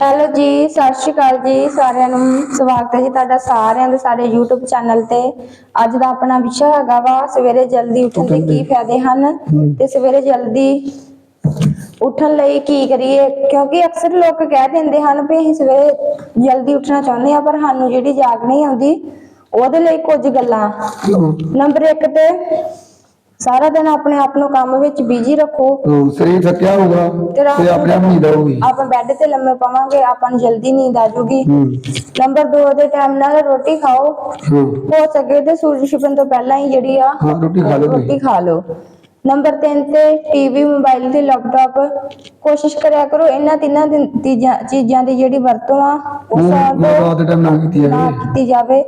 Hello ਜੀ ਸਤਿ ਸ਼੍ਰੀ ਅਕਾਲ ਜੀ ਸਾਰਿਆਂ ਨੂੰ ਸਵਾਗਤ ਹੈ ਜੀ ਤੁਹਾਡਾ ਸਾਰਿਆਂ ਦੇ ਸਾਡੇ YouTube ਚੈਨਲ ਤੇ। ਅੱਜ ਦਾ ਆਪਣਾ ਵਿਸ਼ਾ ਹੈਗਾ ਵਾ ਸਵੇਰੇ ਜਲਦੀ ਉੱਠਣ ਦੇ ਕੀ ਫਾਇਦੇ ਹਨ ਤੇ ਸਵੇਰੇ ਜਲਦੀ ਉੱਠਣ ਲਈ ਕੀ ਕਰੀਏ? ਕਿਉਂਕਿ ਅਕਸਰ ਲੋਕ ਕਹਿ ਦਿੰਦੇ ਹਨ ਵੀ ਅਸੀਂ ਸਵੇਰੇ ਜਲਦੀ ਉੱਠਣਾ ਚਾਹੁੰਦੇ ਆ ਪਰ ਸਾਨੂੰ ਜਿਹੜੀ ਜਾਗ ਨਹੀਂ ਆਉਂਦੀ ਉਹਦੇ ਲਈ ਕੁਝ ਗੱਲਾਂ। ਨੰਬਰ 1 ਤੇ ਸਾਰਾ ਦਿਨ ਆਪਣੇ ਆਪ ਨੂੰ ਕੰਮ ਵਿੱਚ ਬਿਜ਼ੀ ਰੱਖੋ। ਹਾਂ, ਸਰੀਰ ਥੱਕਿਆ ਹੋਊਗਾ ਤੇ ਰਾਤ ਤੇ ਆਪਣੇ ਆਪ ਨੀਂਦ ਆਊਗੀ। ਆਪਾਂ ਬੈੱਡ ਤੇ ਲੰਮੇ ਪਾਵਾਂਗੇ ਆਪਾਂ ਨੂੰ ਜਲਦੀ ਨੀਂਦ ਆ ਜਾਊਗੀ। ਹੂੰ। ਨੰਬਰ 2 ਦੇ ਟਾਈਮ ਨਾਲ ਰੋਟੀ ਖਾਓ। ਹਾਂ। ਹੋ ਸਕੇ ਤੇ ਸੂਰਜ ਛਿਪਣ ਤੋਂ ਪਹਿਲਾਂ ਹੀ ਜਿਹੜੀ ਆ ਹਾਂ ਰੋਟੀ ਖਾ ਲਓ ਰੋਟੀ ਖਾ ਲਓ। ਨੰਬਰ 3 ਤੇ ਟੀਵੀ ਮੋਬਾਈਲ ਤੇ ਲੈਪਟਾਪ ਕੋਸ਼ਿਸ਼ ਕਰਿਆ ਕਰੋ ਇਹਨਾਂ ਤਿੰਨਾਂ ਦਿਨ- ਤੀਜਾਂ ਚੀਜ਼ਾਂ ਦੀ ਜਿਹੜੀ ਵਰਤੋਂ ਆ ਉਹ ਮੈਂ ਸੌਣ ਮੈਂ ਤੋਂ ਰਾਤ ਦੇ ਟਾਈਮ ਨਾ ਕੀਤੀ ਨਾ ਜਾਵੇ।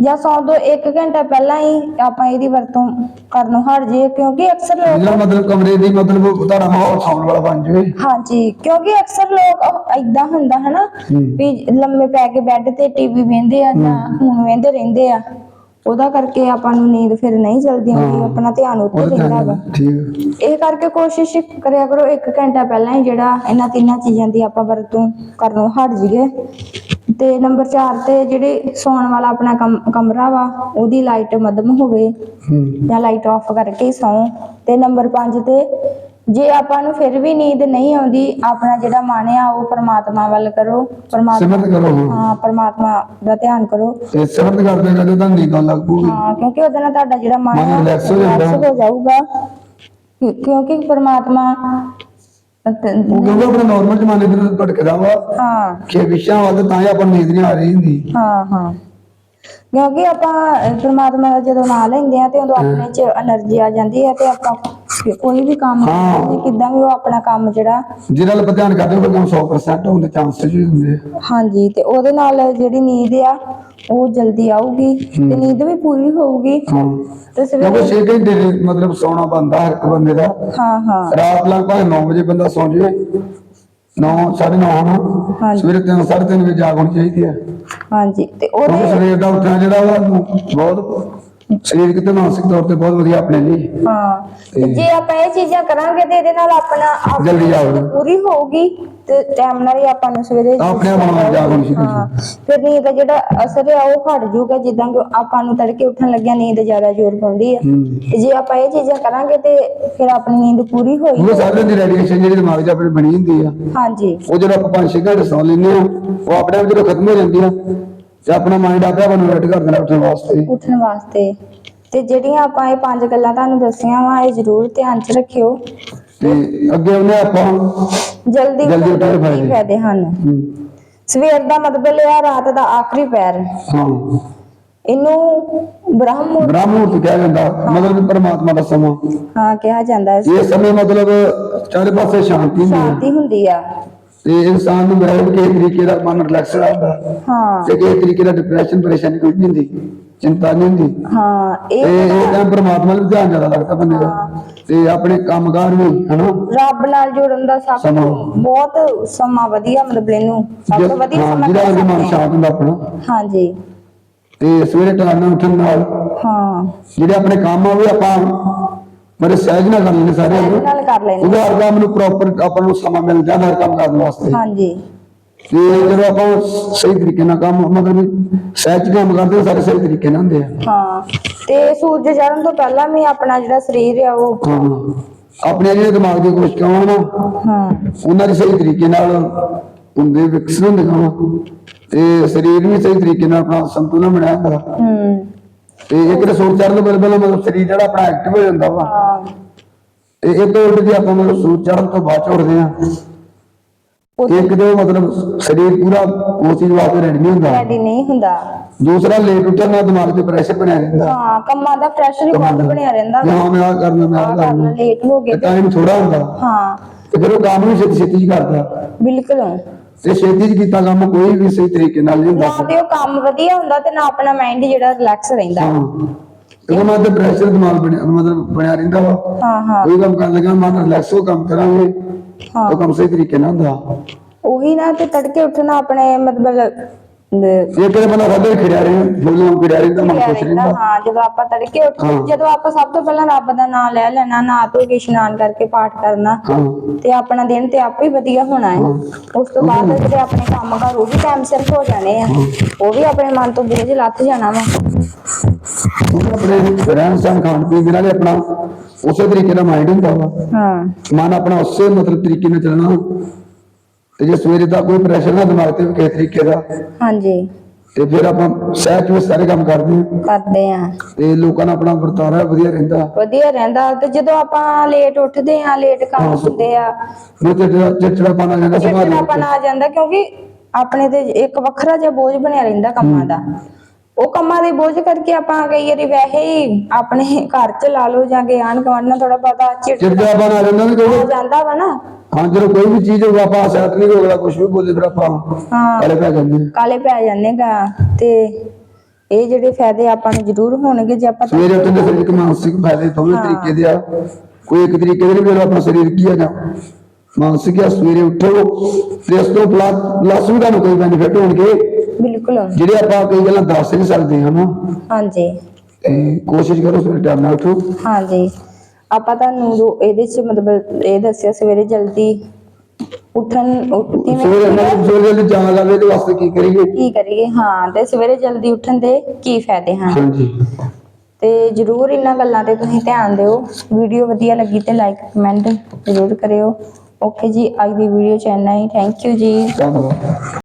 ਜਾਂ ਸੌਣ ਤੋਂ 1 ਘੰਟਾ ਪਹਿਲਾਂ ਹੀ ਆਪਾਂ ਇਹਦੀ ਵਰਤੋਂ ਕਰਨੋਂ ਹਟ ਜਾਈਏ ਕਿਉਂਕਿ ਅਕਸਰ ਲੋਕ ਜਿਹੜਾ ਮਤਲਬ ਕਮਰੇ ਦੀ ਮਤਲਬ ਤੁਹਾਡਾ ਮਾਹੌਲ ਸੌਣ ਵਾਲਾ ਬਣ ਜਾਵੇ। ਹਾਂਜੀ ਕਿਉਂਕਿ ਅਕਸਰ ਲੋਕ ਐਦਾਂ ਹੁੰਦਾ ਹਨਾ ਹੂੰ। ਵੀ ਲੰਮੇ ਪੈ ਕੇ ਬੈੱਡ ਤੇ ਟੀਵੀ ਵੇਂਦੇ ਆ ਜਾਂ ਫੋਨ ਵੇਂਦੇ ਰਹਿੰਦੇ ਆ। ਉਹਦਾ ਕਰਕੇ ਆਪਾਂ ਨੂੰ ਨੀਂਦ ਫਿਰ ਨਹੀਂ ਜਲਦੀ ਆਉਂਦੀ। ਆਪਣਾ ਧਿਆਨ ਉੱਤੇ ਰਹਿੰਦਾ ਵਾ। ਠੀਕ। ਇਹ ਕਰਕੇ ਕੋਸ਼ਿਸ਼ ਕਰਿਆ ਕਰੋ 1 ਘੰਟਾ ਪਹਿਲਾਂ ਹੀ ਜਿਹੜਾ ਇਹਨਾਂ ਤਿੰਨਾਂ ਚੀਜ਼ਾਂ ਦੀ ਆਪਾਂ ਵਰਤੋਂ ਕਰਨੋਂ ਹਟ ਜਾਈਏ। ਤੇ ਨੰਬਰ 4 ਤੇ ਜਿਹੜੇ ਸੌਣ ਵਾਲਾ ਆਪਣਾ ਕਮ- ਕਮਰਾ ਵਾ ਉਹਦੀ ਲਾਈਟ ਮੱਧਮ ਹੋਵੇ ਜਾਂ ਲਾਈਟ ਆਫ ਕਰਕੇ ਸੌਂ। ਤੇ ਨੰਬਰ 5 ਤੇ ਜੇ ਆਪਾਂ ਨੂੰ ਫਿਰ ਵੀ ਨੀਂਦ ਨਹੀਂ ਆਉਂਦੀ ਆਪਣਾ ਜਿਹੜਾ ਮਨ ਆ ਉਹ ਪਰਮਾਤਮਾ ਵੱਲ ਕਰੋ। ਪਰਮਾਤਮਾ ਦਾ ਧਿਆਨ ਕਰੋ। ਕਿਉਂਕਿ ਉਹਦੇ ਨਾਲ ਤੁਹਾਡਾ ਜਿਹੜਾ ਮਨ ਹੋ ਜਾਊਗਾ। ਕਿਉਂਕਿ ਪਰਮਾਤਮਾ ਉਹ ਕਿਉਂਕਿ ਆਪਣੇ ਜਮਾਨੇ ਦੇ ਨਾਲ ਭਟਕਦਾ ਵਾ। ਹਾਂ। ਖੇ ਵਿਸ਼ਿਆਂ ਵੱਲ ਤਾਂ ਆਪਾਂ ਨੀਂਦ ਨਹੀਂ ਆ ਰਹੀ ਹੁੰਦੀ। ਹਾਂ ਹਾਂ। ਕਿਉਂਕਿ ਆਪਾਂ ਅਹ, ਪ੍ਰਮਾਤਮਾ ਦਾ ਜਦੋਂ ਨਾਂ ਲੈਂਦੇ ਆ ਤੇ ਉਦੋਂ ਆਪਣੇ ਚ એનર્ਜੀ ਆ ਜਾਂਦੀ ਹੈ ਤੇ ਆਪਾਂ ਕੋਈ ਵੀ ਕੰਮ ਹਾਂ। ਕਿਦਾਂ ਵੀ ਉਹ ਆਪਣਾ ਕੰਮ ਜਿਹੜਾ ਜਿਹਨਾਂ ਆਪਾਂ ਧਿਆਨ ਕਰਦੇ ਹੋ ਕੰਮ 100% ਹੋਣ ਦੇ ਚਾਂਸਸ ਵੀ ਹੁੰਦੇ ਆ। ਹਾਂਜੀ ਤੇ ਉਹਦੇ ਨਾਲ ਜਿਹੜੀ ਨੀਂਦ ਆ ਉਹ ਜਲਦੀ ਆਊਗੀ ਤੇ ਨੀਂਦ ਵੀ ਪੂਰੀ ਹੋਊਗੀ। ਹਾਂ। ਤੇ ਸਵੇਰੇ ਕਿਉਂਕਿ 6 ਘੰਟੇ ਦੇ ਮਤਲਬ ਸੌਣਾ ਬੰਦਾ ਹਰ ਇੱਕ ਬੰਦੇ ਦਾ। ਹਾਂ ਹਾਂ। ਰਾਤ ਲਗਭਗ 9 ਵਜੇ ਬੰਦਾ ਸੌਂ ਜਾਵੇ। 9 9:30 ਹਨਾ? ਹਾਂਜੀ। ਸਵੇਰੇ 3 3:30 ਵਜੇ ਜਾਗ ਹੋਣੀ ਚਾਹੀਦੀ ਹੈ ਹਾਂਜੀ ਤੇ ਕਿਉਂਕਿ ਉਹਦੇ ਸਰੀਰ ਦਾ ਉੱਠਣਾ ਜਿਹੜਾ ਵਾ ਬਹੁਤ ਸਰੀਰਕ ਤੇ ਮਾਨਸਿਕ ਤੌਰ ਤੇ ਬਹੁਤ ਵਧੀਆ ਆਪਣੇ ਲਈ। ਹਾਂ ਤੇ ਜੇ ਆਪਾਂ ਇਹ ਚੀਜ਼ਾਂ ਕਰਾਂਗੇ ਤੇ ਇਹਦੇ ਨਾਲ ਆਪਣਾ ਆਪਣੀ ਜਲਦੀ ਜਾਊਗਾ। ਪੂਰੀ ਹੋਊਗੀ ਤੇ ਟਾਈਮ ਨਾਲ ਹੀ ਆਪਾਂ ਨੂੰ ਸਵੇਰੇ ਆਪਣੇ ਆਪ ਆਉਣ ਜਾਗ ਹੋਣੀ ਸ਼ੁਰੂ ਹਾਂ ਫਿਰ ਨੀਂਦ ਦਾ ਜਿਹੜਾ ਅਸਰ ਆ ਉਹ ਹਟ ਜਾਊਗਾ ਜਿੱਦਾਂ ਕਿ ਆਪਾਂ ਨੂੰ ਤੜਕੇ ਉੱਠਣ ਲੱਗਿਆ ਨੀਂਦ ਜ਼ਿਆਦਾ ਜ਼ੋਰ ਪਾਉਂਦੀ ਆ। ਹੂੰ। ਤੇ ਜੇ ਆਪਾਂ ਇਹ ਚੀਜ਼ਾਂ ਕਰਾਂਗੇ ਤੇ ਫਿਰ ਆਪਣੀ ਨੀਂਦ ਪੂਰੀ ਹੋਈ ਉਹ ਸਾਰੇ ਦੀ ਰੇਡੀਏਸ਼ਨ ਜਿਹੜੀ ਦਿਮਾਗ 'ਚ ਆਪਣੇ ਬਣੀ ਹੁੰਦੀ ਆ ਹਾਂਜੀ। ਉਹ ਜਦੋਂ ਆਪਾਂ 5-6 ਘੰਟੇ ਸੌਂ ਲੈਂਦੇ ਆ ਉਹ ਆਪਣੇ ਆਪ ਜਦੋਂ ਖਤਮ ਹੋ ਜਾਂਦੀ ਆ ਤੇ ਆਪਣਾ ਮਾਈਂਡ ਆਪੇ ਰੈਡ ਕਰ ਦੇਣਾ ਉੱਠਣ ਵਾਸਤੇ। ਉੱਠਣ ਵਾਸਤੇ। ਤੇ ਜਿਹੜੀਆਂ ਆਪਾਂ ਇਹ ਪੰਜ ਗੱਲਾਂ ਤੁਹਾਨੂੰ ਦੱਸੀਆਂ ਵਾ ਇਹ ਜ਼ਰੂਰ ਧਿਆਨ 'ਚ ਰੱਖਿਓ। ਤੇ ਅੱਗੇ ਉਹਨੇ ਆਪਾਂ ਜਲਦੀ ਜਲਦੀ ਉੱਠਣ ਦੇ ਉੱਠਣ ਦੇ ਕੀ ਫਾਇਦੇ। ਹਨ? ਸਵੇਰ ਦਾ ਮਤਲਬ ਲਿਆ ਰਾਤ ਦਾ ਆਖਰੀ ਪੈਰ। ਹਾਂ। ਇਹਨੂੰ ਬ੍ਰਹਮ ਮੁਹੂਰਤ ਬ੍ਰਹਮ ਮੁਹੂਰਤ ਕਿਹਾ ਜਾਂਦਾ। ਮਤਲਬ ਪਰਮਾਤਮਾ ਦਾ ਸਮਾਂ। ਹਾਂ ਕਿਹਾ ਜਾਂਦਾ ਹੈ ਇਹ ਸਮੇਂ ਮਤਲਬ ਚਾਰੇ ਪਾਸੇ ਸ਼ਾਂਤੀ ਹੁੰਦੀ ਹੈ। ਸ਼ਾਂਤੀ ਹੁੰਦੀ ਆ। ਤੇ ਇਨਸਾਨ ਨੂੰ ਬੈਠ ਕੇ ਤਰੀਕੇ ਦਾ ਮਨ ਰਿਲੈਕਸ ਰਹਿੰਦਾ ਹਾਂ। ਤੇ ਕਿਸੇ ਤਰੀਕੇ ਦਾ ਡਿਪਰੈਸ਼ਨ ਪਰੇਸ਼ਾਨੀ ਕੋਈ ਨਹੀਂ ਹੁੰਦੀ ਚਿੰਤਾ ਨਹੀਂ ਹੁੰਦੀ। ਹਾਂ ਤੇ ਇਹ ਇਹ ਟਾਈਮ ਪਰਮਾਤਮਾ ਨੂੰ ਧਿਆਨ ਜ਼ਿਆਦਾ ਲੱਗਦਾ ਬੰਦੇ ਦਾ। ਤੇ ਆਪਣੇ ਕੰਮਕਾਰ ਵੀ ਹਨਾ? ਰੱਬ ਨਾਲ ਜੁੜਨ ਦਾ ਸਭ ਸਮਾਂ। ਤੋਂ ਬਹੁਤ ਸਮਾਂ ਵਧੀਆ ਮਤਲਬ ਇਹਨੂੰ ਸਭ ਤੋਂ ਵਧੀਆ ਹਾਂ, ਸਮਾਂ ਜਿਹਦਾ ਕਹਿ ਮਨ ਸਕਦੇ ਹਾਂ। ਸ਼ਾਂਤ ਹੁੰਦਾ ਆਪਣਾ। ਹਾਂਜੀ। ਤੇ ਸਵੇਰੇ ਟਾਈਮ ਨਾਲ ਉੱਠਣ ਨਾਲ। ਹਾਂ। ਜਿਹੜੇ ਆਪਣੇ ਕੰਮ ਆ ਉਹ ਵੀ ਆਪਾਂ ਬੜੇ ਸਹਿਜ ਨਾਲ ਕਰ ਲੈਂਦੇ ਸਾਰੇ ਨਾਲ ਕਰ ਲੈਂਦੇ। ਉਹਦਾ ਹਰ ਕੰਮ ਨੂੰ ਪ੍ਰੋਪਰ ਆਪਾਂ ਨੂੰ ਸਮਾਂ ਮਿਲ ਜਾਂਦਾ ਹਰ ਕੰਮ ਕਰਨ ਵਾਸਤੇ। ਹਾਂਜੀ। ਤੇ ਜਦੋਂ ਆਪਾਂ ਸਹੀ ਤਰੀਕੇ ਨਾਲ ਕੰਮ ਮਤਲਬ ਸਹਿਜ ਕੰਮ ਕਰਦੇ ਸਾਰੇ ਸਹੀ ਤਰੀਕੇ ਨਾਲ ਹੁੰਦੇ ਆ। ਹਾਂ। ਤੇ ਸੂਰਜ ਚੜ੍ਹਨ ਤੋਂ ਪਹਿਲਾਂ ਵੀ ਆਪਣਾ ਜਿਹੜਾ ਸਰੀਰ ਆ ਉਹ ਹਾਂ। ਆਪਣੇ ਜਿਹੜੇ ਦਿਮਾਗ ਦੀ ਕੋਸ਼ਿਸ਼ਾਂ ਹੋਣ ਨਾ ਹਾਂ। ਉਹਨਾਂ ਦੀ ਸਹੀ ਤਰੀਕੇ ਨਾਲ ਹੁੰਦੇ ਵਿਕਸਿਤ ਹੁੰਦੇ ਗਾ ਤੇ ਸਰੀਰ ਵੀ ਸਹੀ ਤਰੀਕੇ ਨਾਲ ਆਪਣਾ ਸੰਤੁਲਨ ਬਣਾਇਆ ਹੁੰਦਾ। ਹੂੰ। ਤੇ ਇੱਕ ਤਾਂ ਸੂਰਜ ਚੜ੍ਹਨ ਤੋਂ ਪਹਿਲਾਂ ਮਤਲਬ ਸਰੀਰ ਜਿਹੜਾ ਆਪਣਾ ਐਕਟਿਵ ਹੋ ਜਾਂਦਾ ਵਾ। ਤੇ ਇਹ ਤੋਂ ਉਲਟ ਜੇ ਆਪਾਂ ਮਤਲਬ ਸੂਰਜ ਚੜ੍ਹਨ ਤੋਂ ਬਾਅਦ ਉੱਠਦੇ ਆ ਇੱਕ ਜੋ ਮਤਲਬ ਸਰੀਰ ਪੂਰਾ ਉਸ ਚੀਜ਼ ਵਾਸਤੇ ਰੈਡੀ ਨਹੀਂ ਹੁੰਦਾ। ਰੈਡੀ ਨਹੀਂ ਹੁੰਦਾ। ਦੂਸਰਾ ਲੇਟ ਉੱਠਣ ਨਾਲ ਦਿਮਾਗ ਤੇ ਪ੍ਰੈਸ਼ਰ ਬਣਿਆ ਰਹਿੰਦਾ। ਹਾਂ ਕੰਮਾਂ ਦਾ ਪ੍ਰੈਸ਼ਰ ਹੀ ਬਹੁਤ ਬਣਿਆ ਰਹਿੰਦਾ ਹਾਂ ਮੈਂ ਆ ਕਰਨਾ ਮੈਂ ਆ ਕਰਨਾ ਲੇਟ ਹੋ ਗਏ ਤੇ ਟਾਈਮ ਥੋੜਾ ਹੁੰਦਾ। ਹਾਂ। ਤੇ ਫਿਰ ਉਹ ਕੰਮ ਵੀ ਛੇਤੀ ਛੇਤੀ ਕਰਦਾ। ਬਿਲਕੁਲ। ਤੇ ਛੇਤੀ ਚ ਕੀਤਾ ਕੰਮ ਕੋਈ ਵੀ ਸਹੀ ਤਰੀਕੇ ਨਾਲ ਨਹੀਂ ਨਾ ਹੁੰਦਾ ਤੇ ਉਹ ਕੰਮ ਵਧੀਆ ਹੁੰਦਾ ਤੇ ਨਾ ਆਪਣਾ ਮਾਈਂਡ ਜਿਹੜਾ ਰਿਲੈਕਸ ਰਹਿੰਦਾ। ਹਾਂ। ਤੇ ਉਹਨਾਂ ਤੇ ਪ੍ਰੈਸ਼ਰ ਦਿਮਾਗ ਬਣਿਆ ਮਤਲਬ ਬਣਿਆ ਰਹਿੰਦਾ ਵਾ। ਹਾਂ ਹਾਂ। ਕੋਈ ਕੰਮ ਕਰਨ ਲੱਗਾ ਮਨ ਰਿਲੈਕਸ ਹੋ ਕੰਮ ਕਰਾਂਗੇ। ਹਾਂ। ਉਹ ਕੰਮ ਸਹੀ ਤਰੀਕੇ ਨਾਲ ਹੁੰਦਾ। ਉਹੀ ਨਾ ਤੇ ਤੜਕੇ ਉੱਠਣਾ ਆਪਣੇ ਮਤਲਬ ਇਹ ਕਿਹੜੇ ਬੰਦਾ ਸਾਡੇ ਖਿੜਿਆ ਰਹੇ ਫੁੱਲਾਂ ਖਿੜਿਆ ਰਹਿੰਦਾ ਮਨ ਖੁਸ਼ ਰਹਿੰਦਾ। ਹਾਂ ਜਦੋਂ ਆਪਾਂ ਤੜਕੇ ਉੱਠ ਹਾਂ। ਜਦੋਂ ਆਪਾਂ ਸਭ ਤੋਂ ਪਹਿਲਾਂ ਰੱਬ ਦਾ ਨਾਮ ਲੈ ਲੈਣਾ ਨਹਾ ਧੋ ਕੇ ਇਸ਼ਨਾਨ ਕਰਕੇ ਪਾਠ ਕਰਨਾ ਹਾਂ। ਤੇ ਆਪਣਾ ਦਿਨ ਤੇ ਆਪੇ ਹੀ ਵਧੀਆ ਹੋਣਾ ਹੈ। ਉਸ ਤੋਂ ਬਾਅਦ ਜਿਹੜੇ ਆਪਣੇ ਕੰਮ ਘਰ ਉਹ ਵੀ ਟਾਈਮ ਸਿਰ ਹੋ ਜਾਣੇ ਆ। ਉਹ ਵੀ ਆਪਣੇ ਮਨ ਤੋਂ ਬੋਝ ਲੱਥ ਜਾਣਾ ਵਾ। ਆਪਣੇ ਰਹਿਣ ਸਹਿਣ ਖਾਣ ਪੀਣ ਦੇ ਨਾਲ ਹੀ ਆਪਣਾ ਉਸੇ ਤਰੀਕੇ ਦਾ ਮਾਈਂਡ ਹੁੰਦਾ ਵਾ। ਹਾਂ। ਮਨ ਆਪਣਾ ਉਸੇ ਮਤਲਬ ਤਰੀਕੇ ਨਾਲ ਚੱਲਣਾ। ਤੇ ਜੇ ਸਵੇਰੇ ਦਾ ਕੋਈ ਪ੍ਰੈਸ਼ਰ ਨਾ ਦਿਮਾਗ ਤੇ ਵੀ ਕਿਸੇ ਤਰੀਕੇ ਦਾ ਹਾਂਜੀ। ਤੇ ਫਿਰ ਆਪਾਂ ਸਹਿਜ ਵਿੱਚ ਸਾਰੇ ਕੰਮ ਕਰਦੇ ਹਾਂ। ਕਰਦੇ ਆ ਤੇ ਲੋਕਾਂ ਨਾਲ ਆਪਣਾ ਵਰਤਾਰਾ ਵਧੀਆ ਰਹਿੰਦਾ। ਵਧੀਆ ਰਹਿੰਦਾ। ਤੇ ਜਦੋਂ ਆਪਾਂ ਲੇਟ ਉੱਠਦੇ ਆ ਲੇਟ ਕੰਮ ਹੁੰਦੇ ਆ ਜਿਹੜਾ ਚਿੜਚਿੜਾ ਪਾਣਾ ਜਾਂਦਾ ਸੁਭਾਅ ਦੇ ਚਿੜਚਿੜਾਪਨ ਆ ਜਾਂਦਾ ਕਿਉਂਕਿ ਆਪਣੇ ਤੇ ਇੱਕ ਵੱਖਰਾ ਜਿਹਾ ਬੋਝ ਬਣਿਆ ਰਹਿੰਦਾ ਕੰਮਾਂ ਦਾ। ਉਹ ਕੰਮਾਂ ਦੇ ਬੋਝ ਕਰਕੇ ਆਪਾਂ ਕਈ ਵਾਰੀ ਵੈਸੇ ਹੀ ਆਪਣੇ ਘਰ ਚ ਲਾ ਲਓ ਜਾਂ ਕਿ ਆਣ ਗੁਆਂਢ ਨਾਲ ਥੋੜਾ ਬਹੁਤਾ ਚਿੜਚਿੜਾ ਚਿੜਚਿੜਾ ਪਾਣਾ ਜਾਂਦਾ ਵੀ ਹੋ ਕੋਈ ਜਾਂਦਾ ਵਾ ਨਾ। ਹਾਂ ਜਦੋਂ ਕੋਈ ਵੀ ਚੀਜ਼ ਹੋਵੇ ਆਪਾਂ ਸਹਿਤ ਨਹੀਂ ਹੋਗਲਾ ਕੁਝ ਵੀ ਬੋਲੇ ਫਿਰ ਆਪਾਂ ਹਾਂ। ਕਾਲੇ ਪੈ ਜਾਂਦੇ ਹਾਂ। ਕਾਲੇ ਪੈ ਜਾਂਦੇ ਗਾ। ਤੇ ਇਹ ਜਿਹੜੇ ਫਾਇਦੇ ਆਪਾਂ ਨੂੰ ਜ਼ਰੂਰ ਹੋਣਗੇ ਜੇ ਆਪਾਂ ਸਵੇਰੇ ਉੱਠਣ ਦੇ ਸਰੀਰਕ ਮਾਨਸਿਕ ਫਾਇਦੇ ਦੋਵੇਂ ਤਰੀਕੇ ਦੇ ਆ। ਕੋਈ ਇੱਕ ਤਰੀਕੇ ਦੇ ਨਹੀਂ ਆਪਣਾ ਸਰੀਰ ਕੀ ਹੈਗਾ ਮਾਨਸਿਕ ਆ ਸਵੇਰੇ ਉੱਠੋ ਤੇ ਇਸ ਤੋਂ ਪਲੱਸ ਵੀ ਤੁਹਾਨੂੰ ਕੋਈ ਬੈਨੀਫਿਟ ਹੋਣਗੇ। ਬਿਲਕੁਲ ਜਿਹੜੇ ਆਪਾਂ ਕਈ ਗੱਲਾਂ ਦੱਸ ਨਹੀਂ ਸਕਦੇ ਹਨਾ। ਹਾਂਜੀ। ਕੋਸ਼ਿਸ਼ ਕਰੋ ਸਵੇਰੇ ਟਾਈਮ ਨਾਲ ਉੱਠੋ। ਹਾਂਜੀ। ਆਪਾਂ ਤੁਹਾਨੂੰ ਜੋ ਇਹਦੇ ਚ ਮਤਲਬ ਇਹ ਦੱਸਿਆ ਸਵੇਰੇ ਜਲਦੀ ਉੱਠਣ ਉੱਠ ਸਵੇਰੇ ਨਾਲ ਸਵੇਰੇ ਜਲਦੀ ਜਾਣ ਲੱਗੇ ਤੇ ਵਾਸਤੇ ਕੀ ਕਰੀਏ? ਕੀ ਕਰੀਏ? ਹਾਂ ਤੇ ਸਵੇਰੇ ਜਲਦੀ ਉੱਠਣ ਦੇ ਕੀ ਫਾਇਦੇ ਹਨ? ਹਾਂਜੀ। ਤੇ ਜਰੂਰ ਇਹਨਾਂ ਗੱਲਾਂ ਤੇ ਤੁਸੀਂ ਧਿਆਨ ਦਿਓ। ਵੀਡੀਓ ਵਧੀਆ ਲੱਗੀ ਤੇ ਲਾਈਕ ਕਮੈਂਟ ਜ਼ਰੂਰ ਕਰਿਓ। ਓਕੇ ਜੀ ਅੱਜ ਦੀ ਵੀਡੀਓ ਚ ਇੰਨਾ ਹੀ। ਥੈਂਕ ਯੂ ਜੀ। ਧੰਨਵਾਦ।